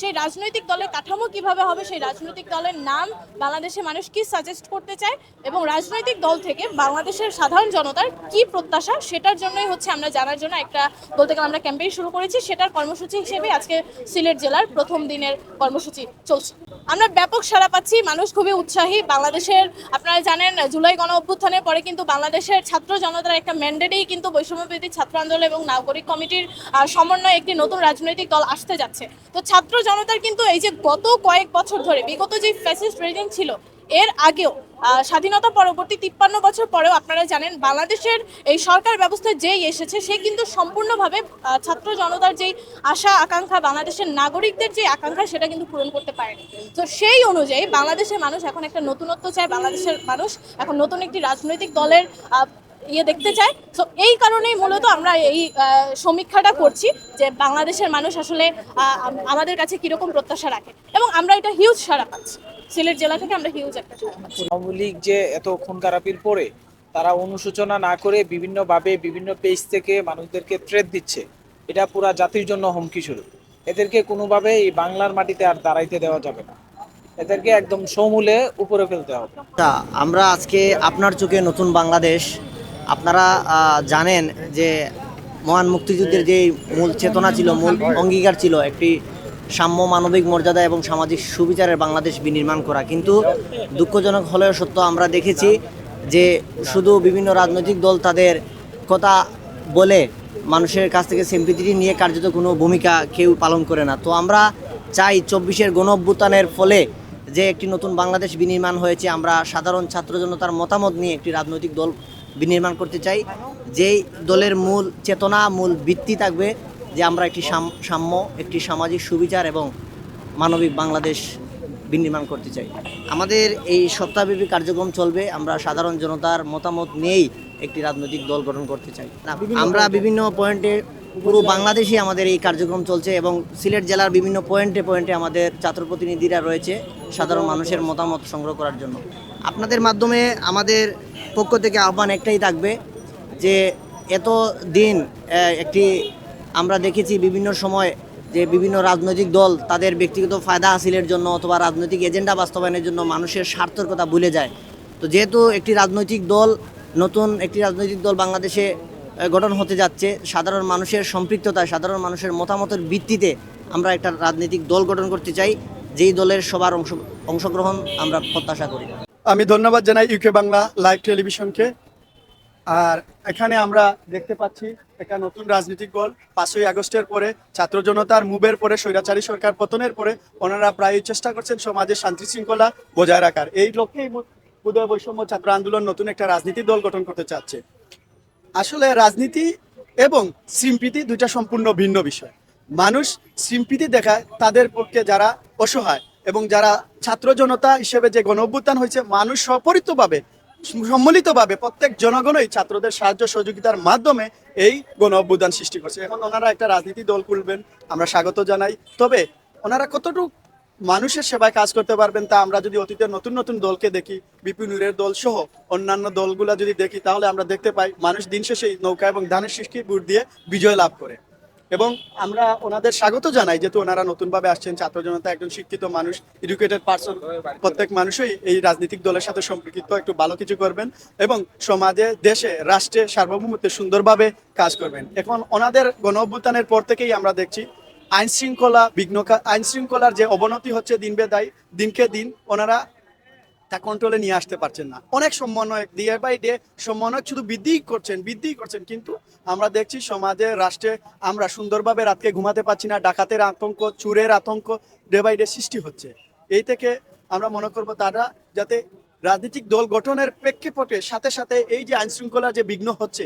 সেই রাজনৈতিক দলের কাঠামো কীভাবে হবে, সেই রাজনৈতিক দলের নাম বাংলাদেশের মানুষ কি সাজেস্ট করতে চায় এবং রাজনৈতিক দল থেকে বাংলাদেশের সাধারণ জনতার কি প্রত্যাশা সেটার জন্যই হচ্ছে আমরা জানার জন্য একটা বলতে গেলে আমরা ক্যাম্পেইন শুরু করেছি, সেটার কর্মসূচি হিসেবে আজকে সিলেট জেলার প্রথম দিনের কর্মসূচি চলছে। আমরা ব্যাপক সাড়া পাচ্ছি, মানুষ খুবই উৎসাহী, বাংলাদেশের আপনারা জানেন জুলাই গণ অভ্যুত্থানের পরে কিন্তু বাংলাদেশের ছাত্র জনতার একটা ম্যান্ডেটেই কিন্তু বৈষম্যবিধি ছাত্র আন্দোলন এবং নাগরিক কমিটির সমন্বয়ে একটি নতুন রাজনৈতিক দল আসতে যাচ্ছে। তো ছাত্র জনতার কিন্তু এই যে গত কয়েক বছর ধরে, বিগত যে ফ্যাসিস্ট রেজিম ছিল, এর আগেও স্বাধীনতা পরবর্তী তিপ্পান্ন বছর পরেও আপনারা জানেন, বাংলাদেশের এই সরকার ব্যবস্থা যেই এসেছে, সে কিন্তু সম্পূর্ণভাবে ছাত্র জনতার যেই আশা, আকাঙ্ক্ষা, বাংলাদেশের নাগরিকদের যে আকাঙ্ক্ষা, সেটা কিন্তু পূরণ করতে পারেনি। তো সেই অনুযায়ী বাংলাদেশের মানুষ এখন একটা নতুনত্ব চায়, বাংলাদেশের মানুষ এখন নতুন একটি রাজনৈতিক দলের ইয়ে দেখতে চায়। তো এই কারণেই মূলত আমরা এই সমীক্ষাটা করছি যে বাংলাদেশের মানুষ আসলে আমাদের কাছে কীরকম প্রত্যাশা রাখে। এবং আমরা এটা হিউজ সারা পাচ্ছি। সিলেট জেলা থেকে আমরা হিউজ একটা সারা পাচ্ছি। আওয়ামী লীগ যে এত খুন খারাপির পরে তারা অনুশোচনা না করে বিভিন্নভাবে বিভিন্ন পেজ থেকে মানুষদেরকে থ্রেট দিচ্ছে। এটা পুরা জাতির জন্য হুমকি শুরু এদেরকে কোনোভাবে এই বাংলার মাটিতে আর দাঁড়াইতে দেওয়া যাবে না। এদেরকে একদম সমূলে উপরে ফেলতে হবে। আচ্ছা আমরা আজকে আপনার চোখে নতুন বাংলাদেশ আপনারা জানেন যে মহান মুক্তিযুদ্ধের যে মূল চেতনা ছিল, মূল অঙ্গীকার ছিল, একটি সাম্য মানবিক মর্যাদা এবং সামাজিক সুবিচারের বাংলাদেশ বিনির্মাণ করা। কিন্তু দুঃখজনক হলেও সত্য, আমরা দেখেছি যে শুধু বিভিন্ন রাজনৈতিক দল তাদের কথা বলে মানুষের কাছ থেকে সিম্পিতি নিয়ে কার্যত কোনো ভূমিকা কেউ পালন করে না। তো আমরা চাই চব্বিশের গণ অভ্যুত্থানের ফলে যে একটি নতুন বাংলাদেশ বিনির্মাণ হয়েছে, আমরা সাধারণ ছাত্র জনতার মতামত নিয়ে একটি রাজনৈতিক দল বিনির্মাণ করতে চাই। যেই দলের মূল চেতনা মূল ভিত্তি থাকবে যে আমরা একটি সাম- সাম্য একটি সামাজিক সুবিচার এবং মানবিক বাংলাদেশ বিনির্মাণ করতে চাই। আমাদের এই সপ্তাহব্যাপী কার্যক্রম চলবে। আমরা সাধারণ জনতার মতামত নিয়েই একটি রাজনৈতিক দল গঠন করতে চাই। আমরা বিভিন্ন পয়েন্টে পুরো বাংলাদেশে আমাদের এই কার্যক্রম চলছে এবং সিলেট জেলার বিভিন্ন পয়েন্টে পয়েন্টে আমাদের ছাত্র প্রতিনিধিরা রয়েছে সাধারণ মানুষের মতামত সংগ্রহ করার জন্য। আপনাদের মাধ্যমে আমাদের পক্ষ থেকে আহ্বান একটাই থাকবে যে এত দিন একটি আমরা দেখেছি বিভিন্ন সময় যে বিভিন্ন রাজনৈতিক দল তাদের ব্যক্তিগত ফায়দা হাসিলের জন্য অথবা রাজনৈতিক এজেন্ডা বাস্তবায়নের জন্য মানুষের স্বার্থের কথা ভুলে যায়। তো যেহেতু একটি রাজনৈতিক দল নতুন একটি রাজনৈতিক দল বাংলাদেশে গঠন হতে যাচ্ছে, সাধারণ মানুষের সম্পৃক্ততায়, সাধারণ মানুষের মতামতের ভিত্তিতে আমরা একটা রাজনৈতিক দল গঠন করতে চাই, যেই দলের সবার অংশ, অংশগ্রহণ আমরা প্রত্যাশা করি। আমি ধন্যবাদ জানাই ইউকে বাংলা লাইভ টেলিভিশনকে আর এখানে আমরা দেখতে পাচ্ছি একটা নতুন রাজনৈতিক দল। পাঁচই আগস্টের পরে ছাত্র জনতার মুভের পরে স্বৈরাচারী সরকার পতনের পরে ওনারা প্রায় চেষ্টা করছেন সমাজের শান্তি শৃঙ্খলা বজায় রাখার। এই লক্ষ্যেই উদয় বৈষম্য ছাত্র আন্দোলন নতুন একটা রাজনীতি দল গঠন করতে চাচ্ছে। আসলে রাজনীতি এবং সিম্পিতি দুইটা সম্পূর্ণ ভিন্ন বিষয়। মানুষ সিম্পিতি দেখায় তাদের পক্ষে যারা অসহায় এবং যারা ছাত্র জনতা হিসেবে যে গণ অভ্যুত্থান হয়েছে, মানুষ সপরিতভাবে সম্মিলিতভাবে প্রত্যেক জনগণই ছাত্রদের সাহায্য সহযোগিতার মাধ্যমে এই গণ অভ্যুত্থান সৃষ্টি করছে। এখন ওনারা একটা রাজনীতি দল খুলবেন, আমরা স্বাগত জানাই। তবে ওনারা কতটুকু মানুষের সেবায় কাজ করতে পারবেন তা আমরা যদি অতীতের নতুন নতুন দলকে দেখি বিপিনুরের দল সহ অন্যান্য দলগুলা যদি দেখি, তাহলে আমরা দেখতে পাই, মানুষ দিন শেষে নৌকা এবং ধানের সৃষ্টি ভোট দিয়ে বিজয় লাভ করে। এবং আমরা ওনাদের স্বাগত জানাই, যেহেতু ওনারা নতুনভাবে আসছেন, ছাত্র জনতা একজন শিক্ষিত মানুষ এডুকেটেড পার্সন প্রত্যেক মানুষই এই রাজনৈতিক দলের সাথে সম্পর্কিত, একটু ভালো কিছু করবেন এবং সমাজে, দেশে, রাষ্ট্রে সার্বভৌমত্বে সুন্দরভাবে কাজ করবেন। এখন ওনাদের গণ অভ্যুত্থানের পর থেকেই আমরা দেখছি আইন শৃঙ্খলা বিঘ্ন আইন শৃঙ্খলার যে অবনতি হচ্ছে দিন বেদায় দিনকে দিন ওনারা তা কন্ট্রোলে নিয়ে আসতে পারছেন না। অনেক সমন্বয় ডে বাই ডে সমন্বয় শুধু বৃদ্ধি করছেন বৃদ্ধি করছেন, কিন্তু আমরা দেখছি সমাজে, রাষ্ট্রে আমরা সুন্দরভাবে রাতকে ঘুমাতে পারছি না, ডাকাতের আতঙ্ক, চুরের আতঙ্ক ডে বাই ডে সৃষ্টি হচ্ছে। এই থেকে আমরা মনে করব তারা যাতে রাজনৈতিক দল গঠনের প্রেক্ষাপটে সাথে সাথে এই যে আইনশৃঙ্খলা যে বিঘ্ন হচ্ছে